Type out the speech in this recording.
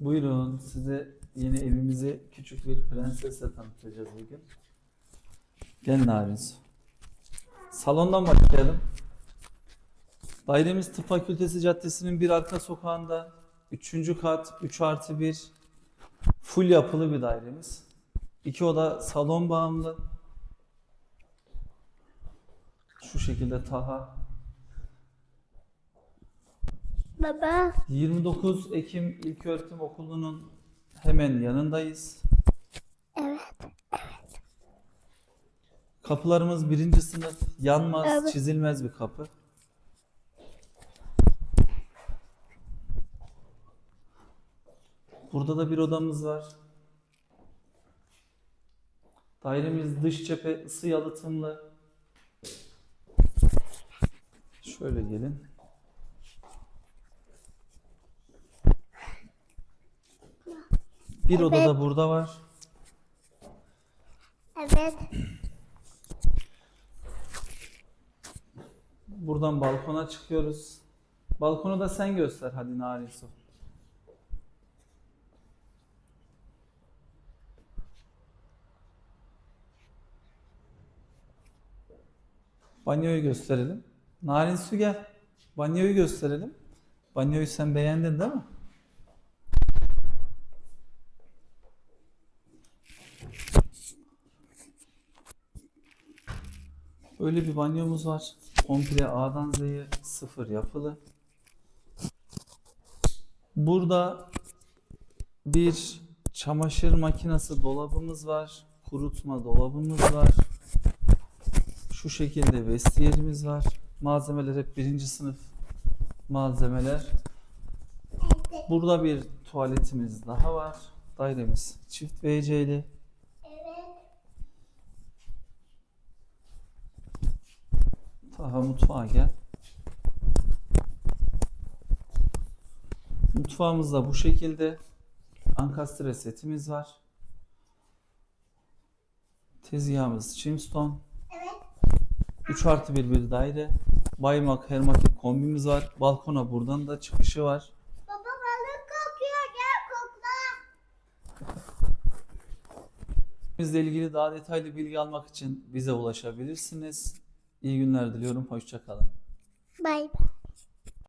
Buyurun size yeni evimizi küçük bir prensesle tanıtacağız bugün. Gel Narin Su. Salondan başlayalım. Dairemiz Tıp Fakültesi Caddesi'nin bir arka sokağında 3. kat 3 artı 1 full yapılı bir dairemiz. İki oda salon bağımlı. Şu şekilde Taha. Baba. 29 Ekim İlköğretim Okulu'nun hemen yanındayız. Evet. Kapılarımız birinci sınıf, yanmaz, Evet. çizilmez bir kapı. Burada da bir odamız var. Dairemiz dış cephe ısı yalıtımlı. Şöyle gelin. Bir oda da burada var. Evet. Buradan balkona çıkıyoruz. Balkonu da sen göster hadi Narin Su. Banyoyu gösterelim. Narin Su gel. Banyoyu gösterelim. Banyoyu sen beğendin değil mi? Böyle bir banyomuz var. Komple A'dan Z'ye sıfır yapılı. Burada bir çamaşır makinesi dolabımız var. Kurutma dolabımız var. Şu şekilde vestiyerimiz var. Malzemeler hep birinci sınıf malzemeler. Burada bir tuvaletimiz daha var. Dairemiz çift WC'li. Evet. Taha mutfağa gel. Mutfağımızda bu şekilde ankastre setimiz var. Tezgahımız Chimstone. Evet. 3 artı 1 bir daire. Baymak hermatik kombimiz var. Balkona buradan da çıkışı var. Baba balık kokuyor gel kokla. Bizle ilgili daha detaylı bilgi almak için bize ulaşabilirsiniz. İyi günler diliyorum. Hoşça kalın. Bay bay.